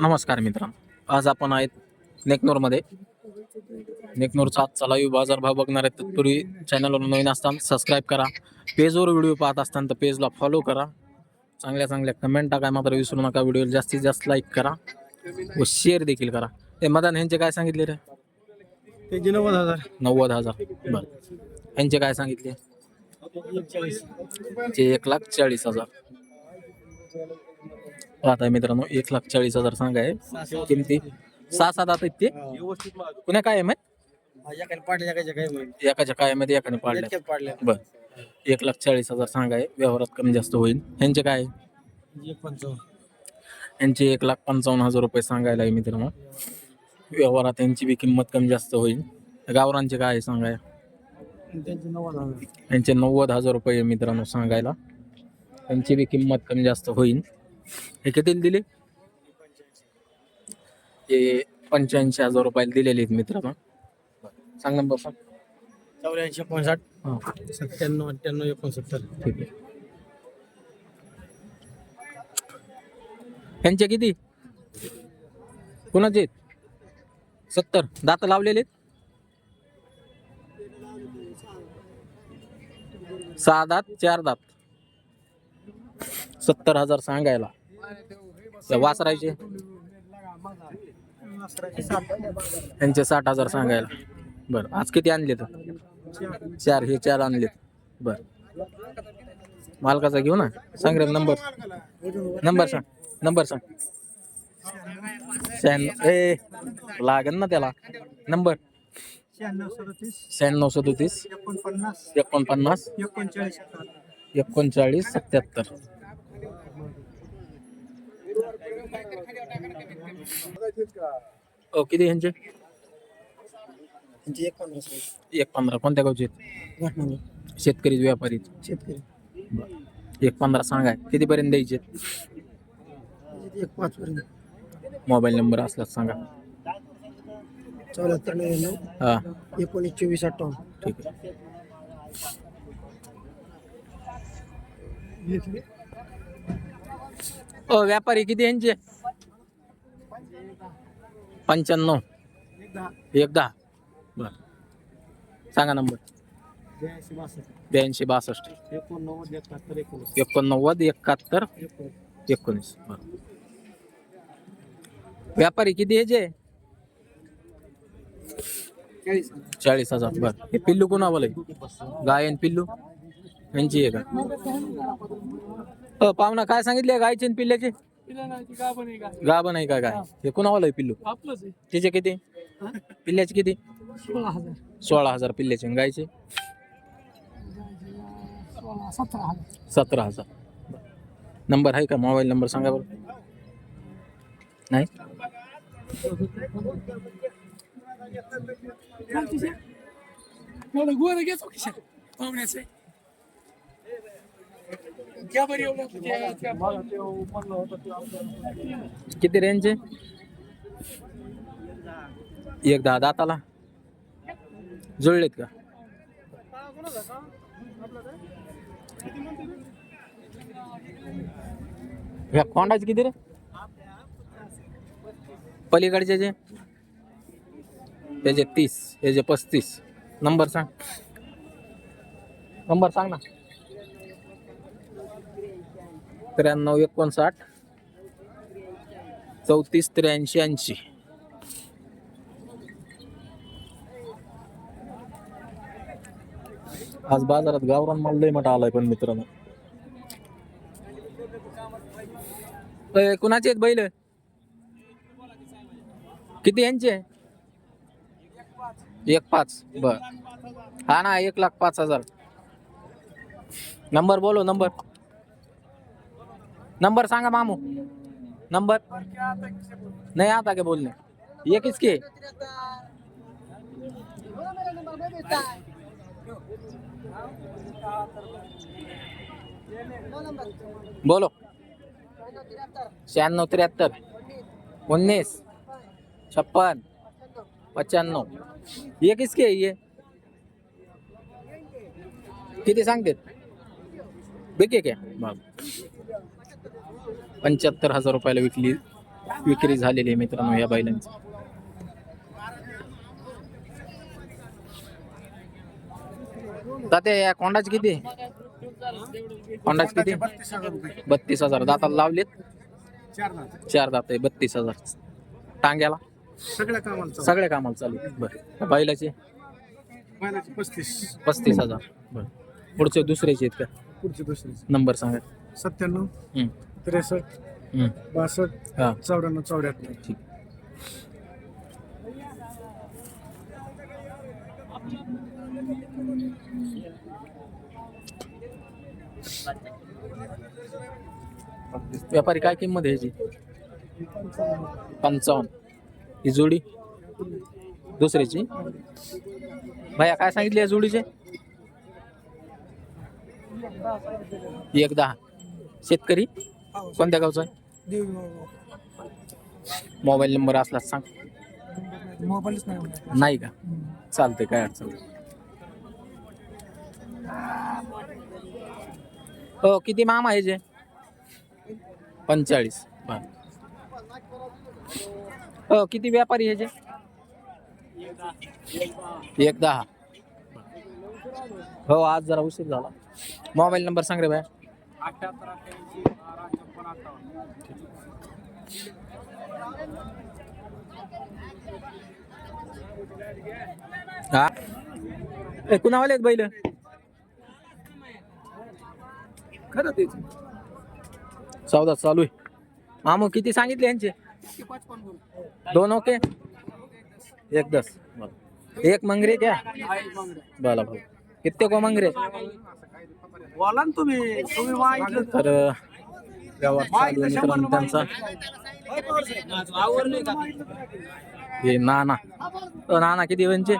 नमस्कार मित्रांनो. आज आपण आहेत नेकनूरमध्ये. नेकनूरचा आजचा लाईव्ह बाजारभाव बघणार आहेत तत्पूर्वी चॅनलवर नवीन असताना सबस्क्राईब करा. पेजवर व्हिडिओ पाहत असताना तर पेजला फॉलो करा. चांगल्या चांगल्या कमेंट टाका मात्र विसरू नका. व्हिडिओला जास्तीत जास्त लाईक करा व शेअर देखील करा. ते मदान ह्यांचे काय सांगितले रे? त्याचे नव्वद हजार. नव्वद हजार. बरं. ह्यांचे काय सांगितले? ते एक लाख चाळीस हजार. आता मित्रांनो एक लाख चाळीस हजार सांगाय किमती? सहा सात आता ते? व्यवस्थित पुण्या काय आहे माहीत पाडल्या काय माहिती एकाच्या एकाने पाडल्या बर. एक लाख चाळीस हजार सांगाय व्यवहारात कमी जास्त होईल. ह्यांचे काय आहे? एक पंचावन्न. यांचे एक लाख पंचावन्न हजार रुपये सांगायला आहे मित्रांनो. व्यवहारात यांची बी किंमत कमी जास्त होईल. गावरांचे काय आहे सांगाय त्यांचे नव्वद हजार. यांचे नव्वद हजार रुपये आहे मित्रांनो सांगायला. त्यांची बी किंमत कमी जास्त होईल. हे कितीला दिले? हे पंच्याऐंशी हजार रुपयाला दिलेले आहेत मित्रांनो सांग नंबर सांग. चौऱ्याऐंशी एकोणसाठ. हां. सत्त्याण्णव अठ्ठ्याण्णव एकोणसत्तर. ठीक आहे. यांचे किती? कुणाचे? आहेत सत्तर. दात लावलेले आहेत? सहा दात चार दात. सत्तर हजार सांगायला. वासरायचे यांचे साठ हजार सांगायला. बरं आज किती आणले तर चार हे चार आणलेत. बर. मालकाचा घेऊ ना? सांग रे नंबर. नंबर सांग नंबर सांग. शहाण्णव ए लागेल ना त्याला. नंबर. शहाण्णव सदतीस शहाण्णव सदोतीस एकोणपन्नास एकोणपन्नास एकोणचाळीस एकोणचाळीस सत्याहत्तर. ओ किती यांचे त्यांचे एक पंधरा एक पंधरा कोणत्या गावचे? आहेत? घटना शेतकरी व्यापारी शेतकरी। एक पंधरा सांगाय कितीपर्यंत द्यायचे? एक पाच पर्यंत मोबाईल नंबर असल्यास सांगा. चौऱ्याहत्तर नव्याण्णव. हा. एकोणीस चोवीस अठ्ठावन्न. ठीक आहे. ओ व्यापारी किती यांचे? पंच्याण्णव. एक दहा बर. सांगा नंबर. ब्याऐंशी बासष्ट. एकोणनव्वद एकाहत्तर एकोणीस. बरं. व्यापारी किती याचे? चाळीस. चाळीस हजार. बर. हे पिल्लू कोणावलं गायन पिल्लू? यांची आहे का? पाहुणा काय सांगितले गायचे पिल्ल्याचे गाभण आहे का? काय? हे. कोणावाला आहे पिल्लू? आपलंच आहे. तिचे किती? पिल्ल्याचे किती? सोळा हजार. सोळा हजार पिल्ल्याचे. आणि गायचे? सोळा सतरा हजार. सतरा हजार. नंबर आहे का? मोबाईल नंबर सांगा बरं. नाही? गोर घेतो खिशा पाहुण्याचे घ्या बरं एवढं किती रेंजचे एक दहा दाताला? जुळलेत का? ह्या कोंडाचे किती रे? पलीकडचे जे? त्याचे तीस याचे पस्तीस. नंबर सांग. नंबर सांग ना. त्र्याण्णव एकोणसाठ. चौतीस त्र्याऐंशी ऐंशी. आज बाजारात गावरान माल लय मोठा आलाय पण मित्रांनो. कुणाचे आहेत बैल? किती यांचे? एक पाच. बर. हा ना एक लाख पाच हजार. नंबर बोलो नंबर. नंबर सांगा मामू। नंबर? नहीं आता क्या बोलने? ये किसके? बोलो। शहाण्णव त्र्याहत्तर उन्नीस, छप्पन, पचानव। ये किसके है ये? किती सांगतेत बिके क्या पंच्याहत्तर हजार रुपयाला विकली विक्री झालेली आहे मित्रांनो या बैलांची. तात्या या कोंडाच किती कोंडाच किती बत्तीस हजार. दाताला लावलेत? चार दात दात आहे बत्तीस हजार. टांग्याला? सगळ्या कामाला चालू. सगळ्या कामाला चालू. बरं. बैलाचे? पस्तीस. पस्तीस हजार. बरं. पुढचे दुसऱ्याचे आहेत का? पुढचे दुसरे नंबर सांगा. सत्त्याण्णव. त्रेसष्ट हम्म. बासष्ट हा. चौऱ्याण्णव चौऱ्याहत्तर. ठीक. व्यापारी काय किंमत आहे याची? पंचावन्न. ही जोडी? दुसरीची? भैया काय सांगितली या जोडीचे? एक दहा. शेतकरी? कोणत्या गावचा? आहे मोबाईल नंबर असला तर सांग. मोबाईलच नाही होणार. नाही का? चालते काय अडचण नाही. हो किती मामा आहे जे? पंचेचाळीस. बर. हो किती व्यापारी आहे जे? एक दहा. हो आज जरा उशीर झाला. मोबाईल नंबर सांग रे बाय. हा? कुणावाले आहेत बैल? खरं ते चौदा चालू आहे. मामू किती सांगितले यांचे? दोन ओके? एक दस. बरं. एक मंगरे क्या? बोला भाऊ. किती को मंगरे? बोला ना तुम्ही. तुम्ही मागितलं तर व्यवहार चालू आहे मित्रांनो त्यांचा. हे नाना. अ, नाना किती म्हणजे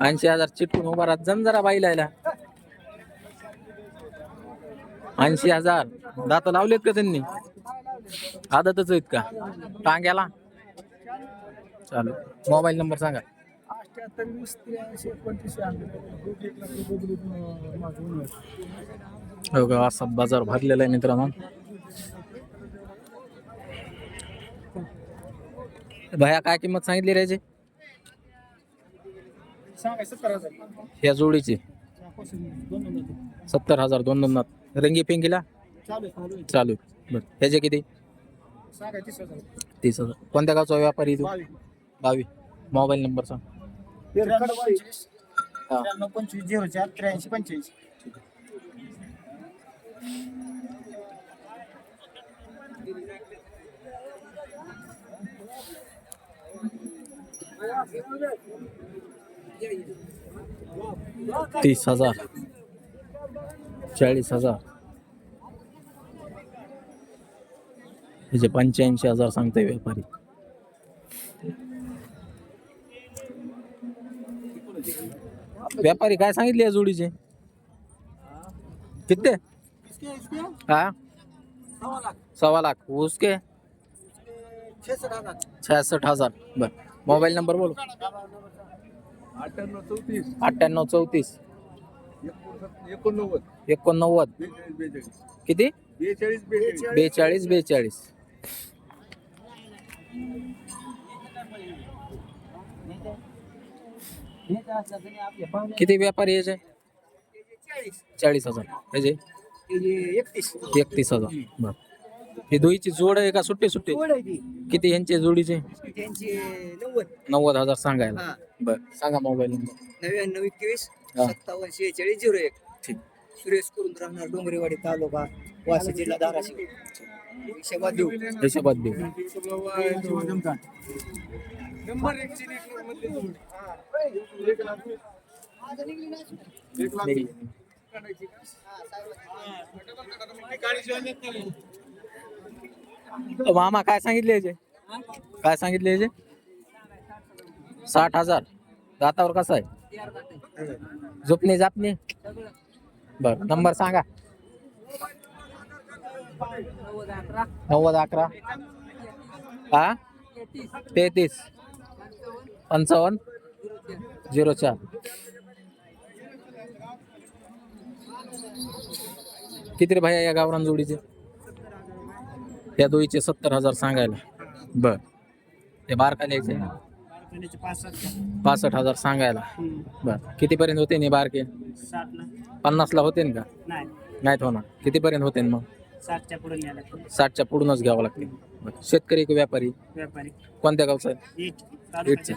ऐंशी हजार चिटकून उभा राहत जम जरा बाईला ऐंशी हजार. दात लावलेत का त्यांनी? आदतच आहेत का? टांग्याला? चालू मोबाईल नंबर सांगा. अठ्याहत्तर वीस त्र्याऐंशी एकोणतीस मागून हो असा बाजार भरलेला आहे मित्रांनो. भया काय किंमत सांगितली रे याची? सांगायचं सत्तर हजार. या जोडीची. सत्तर हजार दोन दोन नात रंगी पिंकीला? चालू. बरं ह्याचे किती? तीस हजार. कोणत्या गावचा व्यापारी तू? बावी. मोबाईल नंबर सांग. त्र्याण्णव पंचवीस. हा. त्र्याण्णव पंचवीस झिरो चार त्र्याऐंशी पंच्याऐंशी तीस हजार. चाळीस हजार. ह्याचे पंच्याऐंशी हजार सांगतोय व्यापारी. व्यापारी काय सांगितले या जोडीचे? किती? हा? सव्वा लाख. उसके? छ्यासठ हजार. बर. मोबाईल नंबर बोलो. अठ्ठ्याण्णव चौतीस. एकोणनव्वद. किती? बेचाळीस बेचाळीस बेचाळीस बेचाळीस. किती व्यापारी याचे? चाळीस हजार. याचे एकतीस हजार. बर. ही दोईची जोड आहे का सुट्टी सुट्टी? किती यांचे जोडीचे? नव्वद हजार सांगायला. हा. बर. सांगा मोबाईल नंबर. नव्याण्णव एकवीस. सत्तावन्न शेहेचाळीस झिरो एक. ठीक. सुरेश करून राहणार डोंगरेवाडी तालुका वाशी जिल्हा धाराशिव. हिशोबात देऊ हिशोबात देऊ नंबर अ, मामा काय सांगितले याचे? काय सांगितले याचे? साठ हजार. दातावर कसं आहे? झोपणे जापणे? बर नंबर सांगा. नव्वद अकरा. हा? तेहतीस. पंचावन्न. झिरो चार. किती रे भैया या गावरान जोडीचे? त्या दोईचे सत्तर हजार सांगायला. बर. ते बारकाल्याचे पासष्ट हजार सांगायला. बर. कितीपर्यंत होते नि बारके? पन्नासला होते का? नाही. नाहीत होणार. कितीपर्यंत होते मग? साठच्या पुढे न्यायला साठच्या पुढूनच घ्यावं लागते. शेतकरी की व्यापारी. व्यापारी. कोणत्या गावचा आहे? इटचं.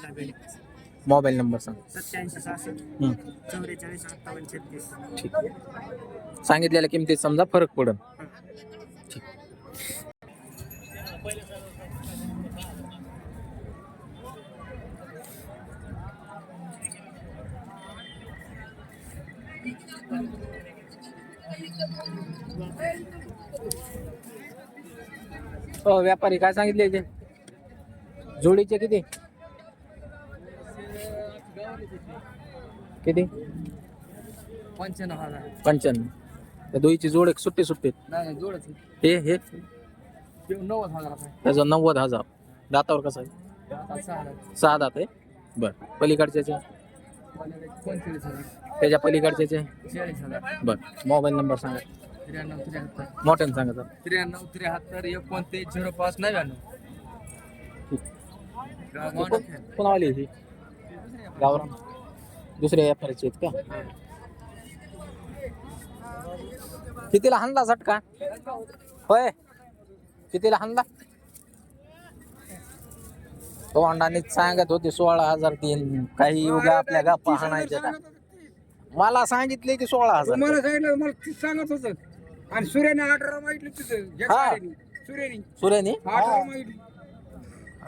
मोबाईल नंबर सांग. सत्याऐंशी सहासष्ट. हं, चौवेचाळीस अठ्ठावन्न छत्तीस. ठीक आहे. सांगितलेल्या किमतीत समजा फरक पडन. हो व्यापारी काय सांगितले ते? जोडीचे किती? किती? पंच्याण्णव हजार. पंच्याण्णव. त्या दोईची जोड एक सुट्टी सुट्टी. नाही जोडच हे हे? नव्वद हजार त्याचं नव्वद हजार. दातावर कसं आहे? आता सहा हजार. सहा दात आहे? बर. पलीकडच्याचे? हजार. त्याच्या पलीकडच्याचे? चाळीस हजार. बर. मोबाईल नंबर सांगा. त्र्याण्णव त्र्याहत्तर. मोठ्यानं सांगा सर त्र्याण्णव त्र्याहत्तर एकोणतीस झिरो पाच नव्याण्णव. कोण आली ही गावरान. दुसऱ्या व्यापाऱ्याचे आहेत का? कितीला हाणला झटका? होय. कितीला हाणला? तो अंडाने सांगत होते सोळा हजार तीन. काही उगा आपल्या गप्पा हाणायच्या का? मला सांगितले की सोळा हजार. मला सांगितलं मला तीच सांगत होत. आणि सूर्याने अठरा मागितलं तिथं हा. सूर्याने. अठरा मागितली.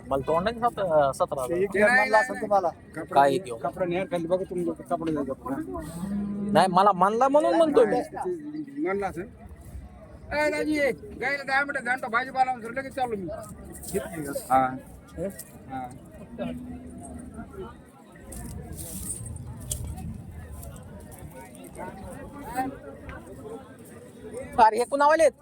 मला तोंडाने सत- सतरा लागलं. काय देऊ कपडा नाही खाली बघा तुम्ही कपडे द्या कपडा नाही मला म्हणला म्हणून म्हणतो मी. म्हणला असं. ए दाजी गायला दहा मिनिटं घंटा भाजीपाला लगेच चालू मी. हा. हा. अरे हे कुणावाले आहेत?